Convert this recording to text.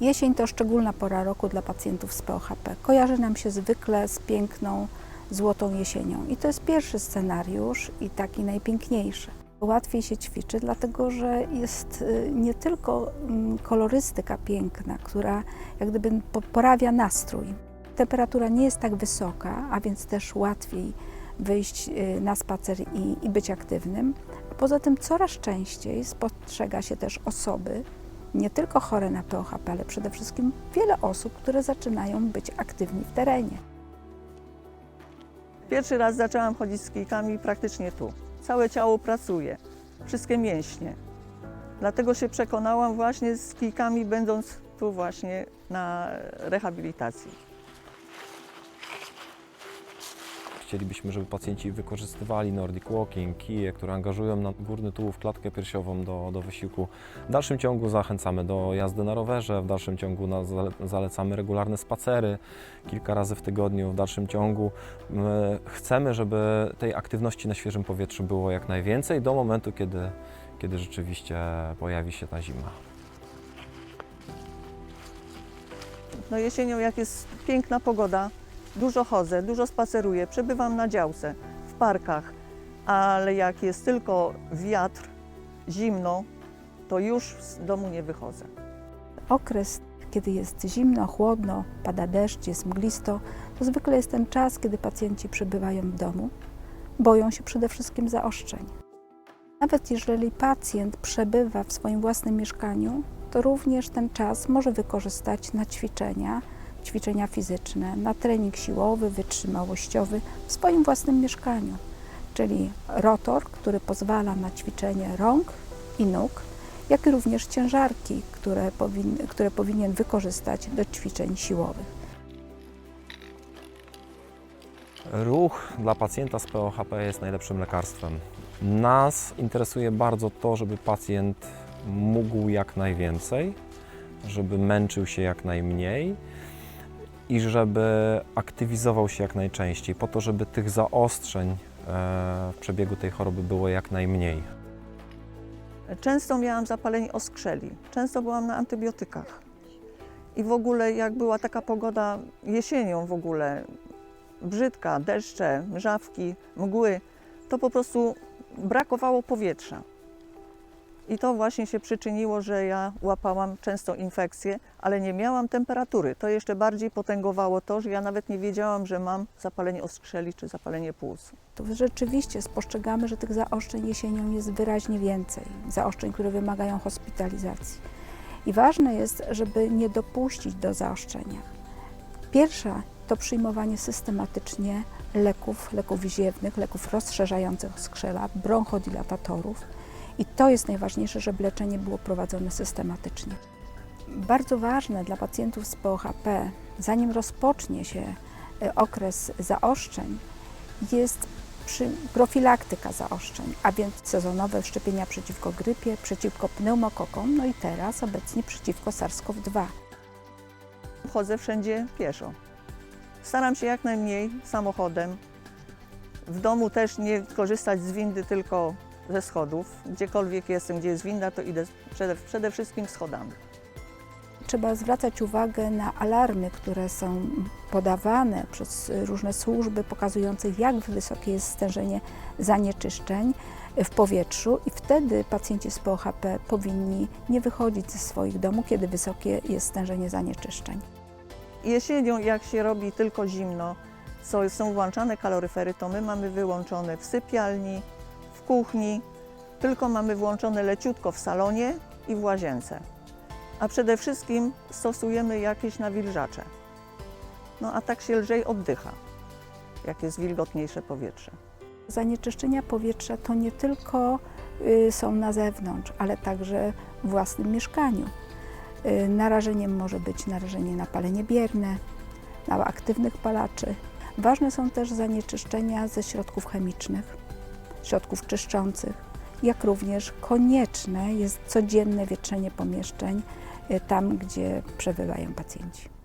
Jesień to szczególna pora roku dla pacjentów z POHP. Kojarzy nam się zwykle z piękną, złotą jesienią. I to jest pierwszy scenariusz i taki najpiękniejszy. Łatwiej się ćwiczy, dlatego że jest y, nie tylko mm, kolorystyka piękna, która jak gdyby poprawia nastrój. Temperatura nie jest tak wysoka, a więc też łatwiej wyjść y, na spacer i, i być aktywnym. Poza tym coraz częściej spostrzega się też osoby, nie tylko chore na POHP, ale przede wszystkim wiele osób, które zaczynają być aktywni w terenie. Pierwszy raz zaczęłam chodzić z kijkami praktycznie tu. Całe ciało pracuje, wszystkie mięśnie. Dlatego się przekonałam właśnie z kijkami, będąc tu właśnie na rehabilitacji. Chcielibyśmy, żeby pacjenci wykorzystywali Nordic Walking, kije, które angażują na górny tułów, klatkę piersiową do, do wysiłku. W dalszym ciągu zachęcamy do jazdy na rowerze, w dalszym ciągu zalecamy regularne spacery kilka razy w tygodniu. W dalszym ciągu my chcemy, żeby tej aktywności na świeżym powietrzu było jak najwięcej do momentu, kiedy, kiedy rzeczywiście pojawi się ta zima. No jesienią, jak jest piękna pogoda, dużo chodzę, dużo spaceruję, przebywam na działce, w parkach, ale jak jest tylko wiatr, zimno, to już z domu nie wychodzę. Okres, kiedy jest zimno, chłodno, pada deszcz, jest mglisto, to zwykle jest ten czas, kiedy pacjenci przebywają w domu. Boją się przede wszystkim zaostrzeń. Nawet jeżeli pacjent przebywa w swoim własnym mieszkaniu, to również ten czas może wykorzystać na ćwiczenia, ćwiczenia fizyczne, na trening siłowy, wytrzymałościowy w swoim własnym mieszkaniu. Czyli rotor, który pozwala na ćwiczenie rąk i nóg, jak i również ciężarki, które, powin, które powinien wykorzystać do ćwiczeń siłowych. Ruch dla pacjenta z POHP jest najlepszym lekarstwem. Nas interesuje bardzo to, żeby pacjent mógł jak najwięcej, żeby męczył się jak najmniej i żeby aktywizował się jak najczęściej, po to, żeby tych zaostrzeń e, w przebiegu tej choroby było jak najmniej. Często miałam zapalenie oskrzeli, często byłam na antybiotykach. I w ogóle jak była taka pogoda jesienią w ogóle, brzydka, deszcze, mrzawki, mgły, to po prostu brakowało powietrza. I to właśnie się przyczyniło, że ja łapałam często infekcje, ale nie miałam temperatury. To jeszcze bardziej potęgowało to, że ja nawet nie wiedziałam, że mam zapalenie oskrzeli czy zapalenie płuc. To rzeczywiście spostrzegamy, że tych zaostrzeń jesienią jest wyraźnie więcej. Zaostrzeń, które wymagają hospitalizacji. I ważne jest, żeby nie dopuścić do zaostrzenia. Pierwsza to przyjmowanie systematycznie leków, leków ziewnych, leków rozszerzających skrzela, bronchodilatatorów. I to jest najważniejsze, żeby leczenie było prowadzone systematycznie. Bardzo ważne dla pacjentów z POHP, zanim rozpocznie się e, okres zaostrzeń, jest profilaktyka zaostrzeń, a więc sezonowe szczepienia przeciwko grypie, przeciwko pneumokokom, no i teraz obecnie przeciwko SARS-CoV-2. Chodzę wszędzie pieszo. Staram się jak najmniej samochodem. W domu też nie korzystać z windy, tylko ze schodów. Gdziekolwiek jestem, gdzie jest winda, to idę przede, przede wszystkim schodami. Trzeba zwracać uwagę na alarmy, które są podawane przez różne służby, pokazujące, jak wysokie jest stężenie zanieczyszczeń w powietrzu, i wtedy pacjenci z POHP powinni nie wychodzić ze swoich domów, kiedy wysokie jest stężenie zanieczyszczeń. Jesienią, jak się robi tylko zimno, co są włączane kaloryfery, to my mamy wyłączone w sypialni, kuchni, tylko mamy włączone leciutko w salonie i w łazience. A przede wszystkim stosujemy jakieś nawilżacze. No a tak się lżej oddycha, jak jest wilgotniejsze powietrze. Zanieczyszczenia powietrza to nie tylko y, są na zewnątrz, ale także w własnym mieszkaniu. Y, Narażeniem może być narażenie na palenie bierne, na aktywnych palaczy. Ważne są też zanieczyszczenia ze środków chemicznych, środków czyszczących, jak również konieczne jest codzienne wietrzenie pomieszczeń y, tam, gdzie przebywają pacjenci.